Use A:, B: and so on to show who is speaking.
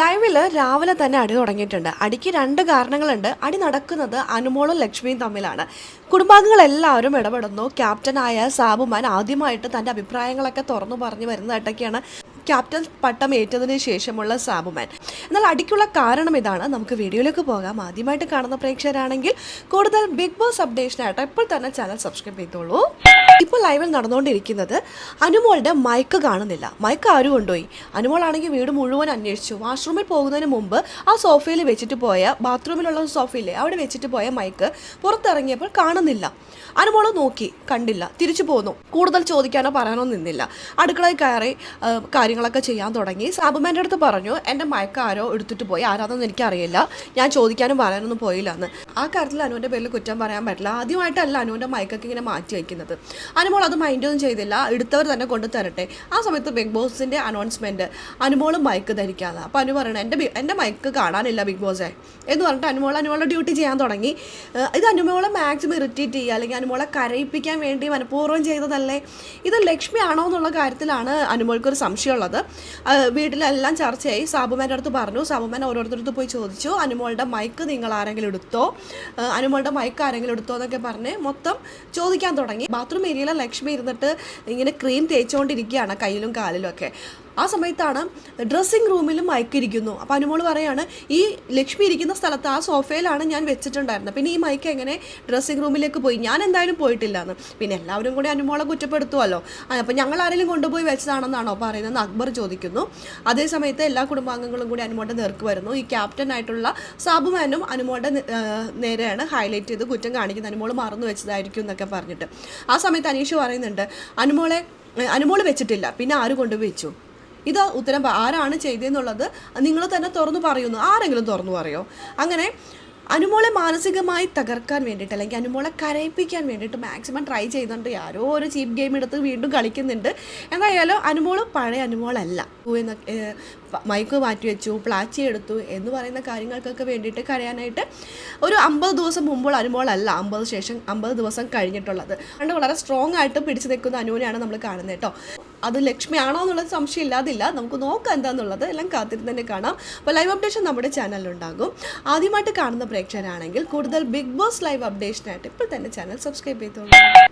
A: ലൈവിൽ രാവിലെ തന്നെ അടി തുടങ്ങിയിട്ടുണ്ട്. അടിക്ക് രണ്ട് കാരണങ്ങളുണ്ട്. അടി നടക്കുന്നത് അനുമോളും ലക്ഷ്മിയും തമ്മിലാണ്. കുടുംബാംഗങ്ങളെല്ലാവരും ഇടപെടുന്നു. ക്യാപ്റ്റനായ സാബുമാൻ ആദ്യമായിട്ട് തന്റെ അഭിപ്രായങ്ങളൊക്കെ തുറന്നു പറഞ്ഞു വരുന്നതായിട്ടൊക്കെയാണ് ക്യാപ്റ്റൻ പട്ടം ഏറ്റതിന് ശേഷമുള്ള സാബുമാൻ. എന്നാൽ അടിക്കുള്ള കാരണം ഇതാണ്. നമുക്ക് വീഡിയോയിലേക്ക് പോകാം. ആദ്യമായിട്ട് കാണുന്ന പ്രേക്ഷകരാണെങ്കിൽ കൂടുതൽ ബിഗ് ബോസ് അപ്ഡേഷനായിട്ട് ഇപ്പോൾ തന്നെ ചാനൽ സബ്സ്ക്രൈബ് ചെയ്തോളൂ. ഇപ്പോൾ ലൈവിൽ നടന്നുകൊണ്ടിരിക്കുന്നത് അനുമോളുടെ മയക്ക് കാണുന്നില്ല. മയക്ക് ആരും കൊണ്ടുപോയി? അനുമോളാണെങ്കിൽ വീട് മുഴുവൻ അന്വേഷിച്ചു. വാഷ്റൂമിൽ പോകുന്നതിന് മുമ്പ് ആ സോഫയിൽ വെച്ചിട്ട് പോയ ബാത്റൂമിലുള്ള സോഫയില്ലേ അവിടെ വെച്ചിട്ട് പോയ മയക്ക് പുറത്തിറങ്ങിയപ്പോൾ കാണുന്നില്ല. അനുമോൾ നോക്കി കണ്ടില്ല തിരിച്ചു പോന്നു. കൂടുതൽ ചോദിക്കാനോ പറയാനോ നിന്നില്ല. അടുക്കളയിൽ കയറി കാര്യങ്ങളൊക്കെ ചെയ്യാൻ തുടങ്ങി. സാബുമാന്റെ അടുത്ത് പറഞ്ഞു എന്റെ മയക്ക ആരോ എടുത്തിട്ട് പോയി. ആരാണെന്ന് എനിക്കറിയില്ല. ഞാൻ ചോദിക്കാനും പറയാനൊന്നും പോയില്ല എന്ന് ആ കാര്യത്തിൽ അനുവിന്റെ പേരിൽ കുറ്റം പറയാൻ പറ്റില്ല. ആദ്യമായിട്ടല്ല അനുവിന്റെ മയക്കൊക്കെ ഇങ്ങനെ മാറ്റി വയ്ക്കുന്നത്. അനുമോൾ അത് മൈൻഡൊന്നും ചെയ്തില്ല. എടുത്തവർ തന്നെ കൊണ്ടു തരട്ടെ. ആ സമയത്ത് ബിഗ് ബോസിന്റെ അനൗൺസ്മെന്റ് അനുമോളും മയക്ക് ധരിക്കാതെ അപ്പോൾ അനു പറയണം എന്റെ എന്റെ മയക്ക് കാണാനില്ല ബിഗ് ബോസെ. എന്ന് പറഞ്ഞിട്ട് അനുമോൾ അനുമോളുടെ ഡ്യൂട്ടി ചെയ്യാൻ തുടങ്ങി. ഇത് അനുമോളെ മാക്സിമം ഇറിറ്റേറ്റ് ചെയ്യുക അല്ലെങ്കിൽ അനുമോളെ കരയിപ്പിക്കാൻ വേണ്ടി മനഃപൂർവം ചെയ്തതല്ലേ? ഇത് ലക്ഷ്മി ആണോ എന്നുള്ള കാര്യത്തിലാണ് അനുമോൾക്കൊരു സംശയമുള്ളത്. ഏഹ് വീട്ടിലെല്ലാം ചർച്ചയായി. സാബുമാന്റെ അടുത്ത് പറഞ്ഞു. സാബുമാൻ ഓരോരുത്തരടുത്ത് പോയി ചോദിച്ചു. അനുമോളുടെ മൈക്ക് നിങ്ങൾ ആരെങ്കിലും എടുത്തോ? അനുമോളുടെ മൈക്ക് ആരെങ്കിലും എടുത്തോ എന്നൊക്കെ പറഞ്ഞ് മൊത്തം ചോദിക്കാൻ തുടങ്ങി. ബാത്റൂം ഏരിയയിലെ ലക്ഷ്മി ഇരുന്നിട്ട് ഇങ്ങനെ ക്രീം തേച്ചുകൊണ്ടിരിക്കുകയാണ് കയ്യിലും കാലിലും ഒക്കെ. ആ സമയത്താണ് ഡ്രസ്സിംഗ് റൂമിലും മയക്കിരിക്കുന്നു അപ്പോൾ അനുമോൾ പറയാണ് ഈ ലക്ഷ്മി ഇരിക്കുന്ന സ്ഥലത്ത് ആ സോഫയിലാണ് ഞാൻ വെച്ചിട്ടുണ്ടായിരുന്നത്. പിന്നെ ഈ മയക്ക് എങ്ങനെ ഡ്രസ്സിംഗ് റൂമിലേക്ക് പോയി? ഞാൻ എന്തായാലും പോയിട്ടില്ല എന്ന് പിന്നെ എല്ലാവരും കൂടി അനുമോളെ കുറ്റപ്പെടുത്തുമല്ലോ അപ്പോൾ ഞങ്ങൾ ആരെങ്കിലും കൊണ്ടുപോയി വെച്ചതാണെന്നാണോ പറയുന്നത് അക്ബർ ചോദിക്കുന്നു. അതേ സമയത്ത് എല്ലാ കുടുംബാംഗങ്ങളും കൂടി അനുമോളുടെ നേർക്ക് വരുന്നു. ഈ ക്യാപ്റ്റൻ ആയിട്ടുള്ള സാബുമാനും അനുമോളുടെ നേരെയാണ് ഹൈലൈറ്റ് ചെയ്ത് കുറ്റം കാണിക്കുന്നത്. അനുമോൾ മറന്നു വെച്ചതായിരിക്കും എന്നൊക്കെ പറഞ്ഞിട്ട്. ആ സമയത്ത് അനീഷ് പറയുന്നുണ്ട് അനുമോളെ അനുമോൾ വെച്ചിട്ടില്ല. പിന്നെ ആര് കൊണ്ടുപോയി വെച്ചു? ഇത് ഉത്തരം ആരാണ് ചെയ്തതെന്നുള്ളത് നിങ്ങൾ തന്നെ തുറന്നു പറയുന്നു. ആരെങ്കിലും തുറന്നു പറയോ? അങ്ങനെ അനുമോളെ മാനസികമായി തകർക്കാൻ വേണ്ടിയിട്ട് അല്ലെങ്കിൽ അനുമോളെ കരയിപ്പിക്കാൻ വേണ്ടിയിട്ട് മാക്സിമം ട്രൈ ചെയ്യുന്നുണ്ട്. ആരോ ഒരു ചീപ്പ് ഗെയിം എടുത്ത് വീണ്ടും കളിക്കുന്നുണ്ട്. എന്തായാലും അനുമോൾ പഴയ അനുമോളല്ല. മൈക്ക് മാറ്റി വെച്ചു പ്ലാച്ചി എടുത്തു എന്ന് പറയുന്ന കാര്യങ്ങൾക്കൊക്കെ വേണ്ടിയിട്ട് കരയാനായിട്ട് ഒരു അമ്പത് ദിവസം മുമ്പുള്ള അനുമോളല്ല അമ്പത് ശേഷം അമ്പത് ദിവസം കഴിഞ്ഞിട്ടുള്ളത്. അതുകൊണ്ട് വളരെ സ്ട്രോങ് ആയിട്ട് പിടിച്ചു നിൽക്കുന്ന അനുവിനെയാണ് നമ്മൾ കാണുന്നത് കേട്ടോ. അത് ലക്ഷ്മി ആണോ എന്നുള്ളത് സംശയം ഇല്ലാതില്ല നമുക്ക് നോക്കാം എന്താന്നുള്ളത്. എല്ലാം കാത്തിരുന്ന് തന്നെ കാണാം. അപ്പോൾ ലൈവ് അപ്ഡേഷൻ നമ്മുടെ ചാനലിലുണ്ടാകും ആദ്യമായിട്ട് കാണുന്ന പ്രേക്ഷകരാണെങ്കിൽ കൂടുതൽ ബിഗ് ബോസ് ലൈവ് അപ്ഡേഷനായിട്ട് ഇപ്പോൾ തന്നെ ചാനൽ സബ്സ്ക്രൈബ് ചെയ്തോളൂ.